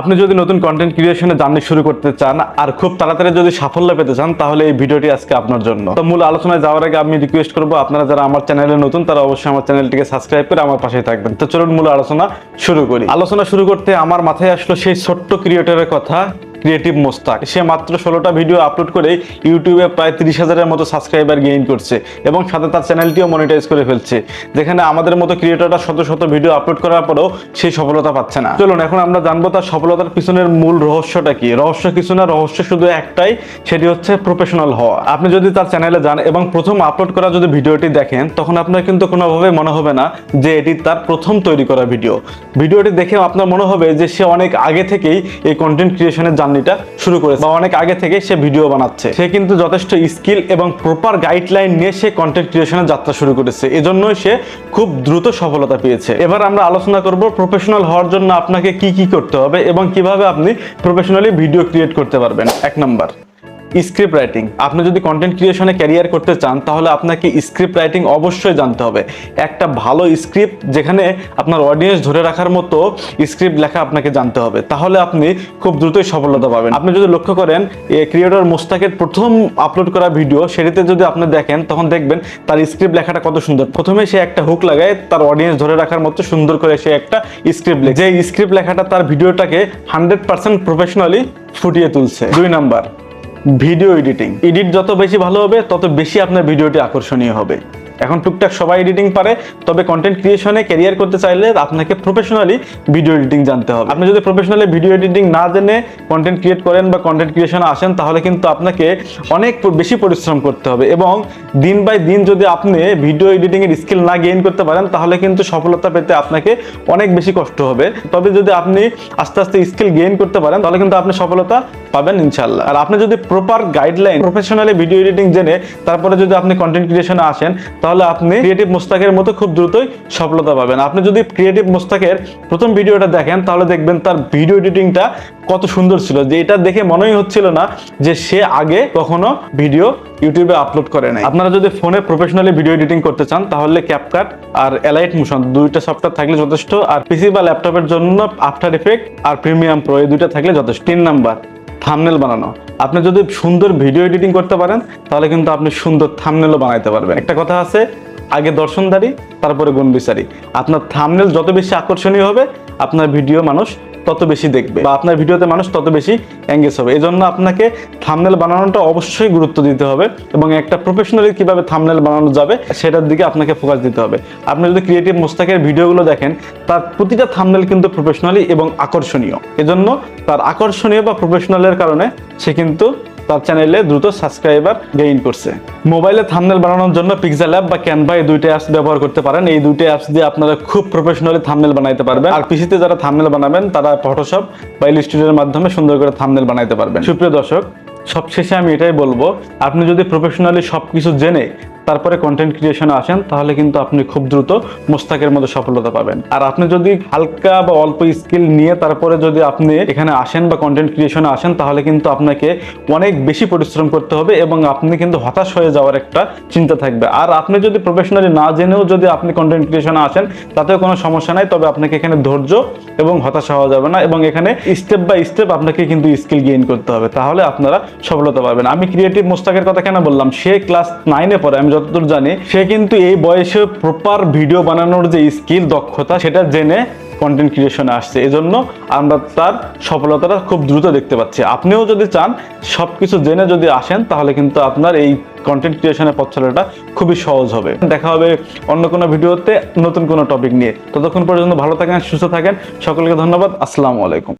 আপনি যদি নতুন কন্টেন্ট ক্রিয়েশনে জার্নি শুরু করতে চান আর খুব তাড়াতাড়ি যদি সাফল্য পেতে চান, তাহলে এই ভিডিওটি আজকে আপনার জন্য। তো মূল আলোচনায় যাওয়ার আগে আমি রিকোয়েস্ট করব, আপনারা যারা আমার চ্যানেলে নতুন, তারা অবশ্যই আমার চ্যানেলটিকে সাবস্ক্রাইব করে আমার পাশে থাকবেন। তো চলুন মূল আলোচনা শুরু করি। আলোচনা শুরু করতে আমার মাথায় আসলো সেই ছোট্ট ক্রিয়েটরের কথা। ক্রিয়েটিভ মোস্তাক। সে মাত্র ষোলোটা ভিডিও আপলোড করে ইউটিউবে প্রায় তিরিশ হাজারের মতো সাবস্ক্রাইবার গেইন করছে এবং সাথে তার চ্যানেলটিও মনিটাইজ করে ফেলছে। যেখানে আমাদের মতো ক্রিয়েটররা শত শত ভিডিও আপলোড করার পরেও সেই সফলতা পাচ্ছে না। চলুন, এখন আমরা জানব তার সফলতার পিছনের মূল রহস্যটা কি? রহস্য কিছু না, রহস্য শুধু একটাই, সেটি হচ্ছে প্রফেশনাল হওয়া। আপনি যদি তার চ্যানেলে যান এবং প্রথম আপলোড করা যদি ভিডিওটি দেখেন, তখন আপনার কিন্তু কোনোভাবে মনে হবে না যে এটি তার প্রথম তৈরি করা ভিডিও। ভিডিওটি দেখে আপনার মনে হবে যে সে অনেক আগে থেকেই এই কন্টেন্ট ক্রিয়েশনের জার্নিটা শুরু করেছে বা অনেক আগে থেকে সে ভিডিও বানাচ্ছে। সে কিন্তু যথেষ্ট স্কিল এবং প্রপার গাইডলাইন নিয়ে সে কন্টেন্ট ক্রিয়েশনের যাত্রা শুরু করেছে। এজন্যই সে খুব দ্রুত সফলতা পেয়েছে। এবার আমরা আলোচনা করব প্রফেশনাল হওয়ার জন্য আপনাকে কি কি করতে হবে এবং কীভাবে আপনি প্রফেশনালি ভিডিও ক্রিয়েট করতে পারবেন। এক নাম্বার স্ক্রিপ্ট রাইটিং আপনি যদি কন্টেন্ট ক্রিয়েশনে ক্যারিয়ার করতে চান, তাহলে আপনাকে স্ক্রিপ্ট রাইটিং অবশ্যই জানতে হবে। একটা ভালো স্ক্রিপ্ট যেখানে আপনার অডিয়েন্স ধরে রাখার মতো স্ক্রিপ্ট লেখা আপনাকে জানতে হবে। তাহলে আপনি খুব দ্রুতই সফলতা পাবেন। আপনি যদি লক্ষ্য করেন ক্রিয়েটর মোস্তাকের প্রথম আপলোড করা ভিডিও সেটিতে যদি আপনি দেখেন, তখন দেখবেন তার স্ক্রিপ্ট লেখাটা কত সুন্দর। প্রথমে সে একটা হুক লাগায়, তার অডিয়েন্স ধরে রাখার মতো সুন্দর করে সে একটা স্ক্রিপ্ট লেখে। যে স্ক্রিপ্ট লেখাটা তার ভিডিওটাকে হান্ড্রেড পার্সেন্ট প্রফেশনালি ফুটিয়ে তুলছে। দুই নাম্বার ভিডিও এডিটিং। এডিট যত বেশি ভালো হবে, তত বেশি আপনার ভিডিওটি আকর্ষণীয় হবে। এখন টুকটাক সবাই এডিটিং পারে, তবে কন্টেন্ট ক্রিয়েশনে ক্যারিয়ার করতে চাইলে আপনাকে প্রফেশনালি ভিডিও এডিটিং জানতে হবে। আপনি যদি প্রফেশনালি ভিডিও এডিটিং না জেনে কন্টেন্ট ক্রিয়েট করেন বা কন্টেন্ট ক্রিয়েশনে আসেন, তাহলে কিন্তু আপনাকে অনেক বেশি পরিশ্রম করতে হবে এবং দিন বাই দিন যদি আপনি ভিডিও এডিটিংয়ের স্কিল না গেইন করতে পারেন, তাহলে কিন্তু সফলতা পেতে আপনাকে অনেক বেশি কষ্ট হবে। তবে যদি আপনি আস্তে আস্তে স্কিল গেইন করতে পারেন, তাহলে কিন্তু আপনি সফলতা পাবেন ইনশাল্লাহ আর আপনি যদি proper guideline professionally video editing জেনে তারপরে যদি আপনি কন্টেন্ট ক্রিয়েশনে আসেন, তাহলে আপনি ক্রিয়েটিভ মোস্তাকের মতো খুব দ্রুতই সফলতা পাবেন। আপনি যদি ক্রিয়েটিভ মোস্তাকের প্রথম ভিডিওটা দেখেন, তাহলে দেখবেন তার ভিডিও এডিটিংটা কত সুন্দর ছিল। যে এটা দেখে মনেই হচ্ছিল না যে সে আগে কখনো ভিডিও ইউটিউবে আপলোড করে নাই। আপনারা যদি ফোনে প্রফেশনালি ভিডিও এডিটিং করতে চান, তাহলে ক্যাপকাট আর এলাইট মোশন দুইটা সফটওয়্যার থাকলে যথেষ্ট। আর পিসি বা ল্যাপটপের জন্য আফটার ইফেক্ট আর প্রিমিয়াম প্রো এই দুইটা থাকলে যথেষ্ট। তিন নাম্বার থামনেল বানানো। আপনি যদি সুন্দর ভিডিও এডিটিং করতে পারেন, তাহলে কিন্তু আপনি সুন্দর থামনেলও বানাইতে পারবেন। একটা কথা আছে, আগে দর্শনদারি তারপরে গুণ বিচারি আপনার থামনেল যত বেশি আকর্ষণীয় হবে, আপনার ভিডিও মানুষ তত বেশি দেখবে বা আপনার ভিডিওতে মানুষ তত বেশি এঙ্গেজ হবে। এই জন্য আপনাকে থামনেল বানানোটা অবশ্যই গুরুত্ব দিতে হবে এবং একটা প্রফেশনালি কীভাবে থামনেল বানানো যাবে সেটার দিকে আপনাকে ফোকাস দিতে হবে। আপনি যদি ক্রিয়েটিভ মোস্তাকের ভিডিওগুলো দেখেন, তার প্রতিটা থামনেল কিন্তু প্রফেশনালি এবং আকর্ষণীয়। এজন্য তার আকর্ষণীয় বা প্রফেশনালের কারণে সে কিন্তু তার চ্যানেলে দ্রুত সাবস্ক্রাইবার গেইন করছে। মোবাইলে থামনেল বানানোর জন্য পিক্সেল অ্যাপ বা ক্যানভা এই দুইটা অ্যাপস ব্যবহার করতে পারেন। এই দুইটা অ্যাপস দিয়ে আপনারা খুব প্রফেশনালি থামনেল বানাইতে পারবেন। আর পিসিতে যারা থামনেল বানাবেন, তারা ফটোশপ বা ইলিস্ট্রেটরের মাধ্যমে সুন্দর করে থামনেল বানাইতে পারবেন। সুপ্রিয় দর্শক, সবশেষে আমি এটাই বলব, আপনি যদি প্রফেশনালি সবকিছু জেনে তারপরে কন্টেন্ট ক্রিয়েশনে আসেন, তাহলে কিন্তু আপনি খুব দ্রুত মোস্তাকের মতো সফলতা পাবেন। আর আপনি যদি হালকা বা অল্প স্কিল নিয়ে তারপরে যদি আপনি এখানে আসেন বা কন্টেন্ট ক্রিয়েশনে আসেন, তাহলে কিন্তু আপনাকে অনেক বেশি পরিশ্রম করতে হবে এবং আপনি কিন্তু হতাশ হয়ে যাওয়ার একটা চিন্তা থাকবে। আর আপনি যদি প্রফেশনালি না জেনেও যদি আপনি কন্টেন্ট ক্রিয়েশনে আসেন, তাতেও কোনো সমস্যা নাই, তবে আপনাকে এখানে ধৈর্য এবং হতাশা হওয়া যাবে না এবং এখানে স্টেপ বাই স্টেপ আপনাকে কিন্তু স্কিল গেইন করতে হবে। তাহলে আপনারা সফলতা পাবেন। আমি ক্রিয়েটিভ মোস্তাকের কথা কেন বললাম? সে ক্লাস নাইনে পরে আমি যতদূর জানি, সে কিন্তু এই বয়সে প্রপার ভিডিও বানানোর যে স্কিল দক্ষতা, সেটা জেনে কন্টেন্ট ক্রিয়েশনে আসছে। এজন্য আমরা তার সফলতাটা খুব দ্রুত দেখতে পাচ্ছি। আপনিও যদি চান সব কিছু জেনে যদি আসেন, তাহলে কিন্তু আপনার এই কন্টেন্ট ক্রিয়েশনের পথ চলাটা খুবই সহজ হবে। দেখা হবে অন্য কোনো ভিডিওতে নতুন কোনো টপিক নিয়ে। ততক্ষণ পর্যন্ত ভালো থাকেন, সুস্থ থাকেন। সকলকে ধন্যবাদ। আসসালামু আলাইকুম।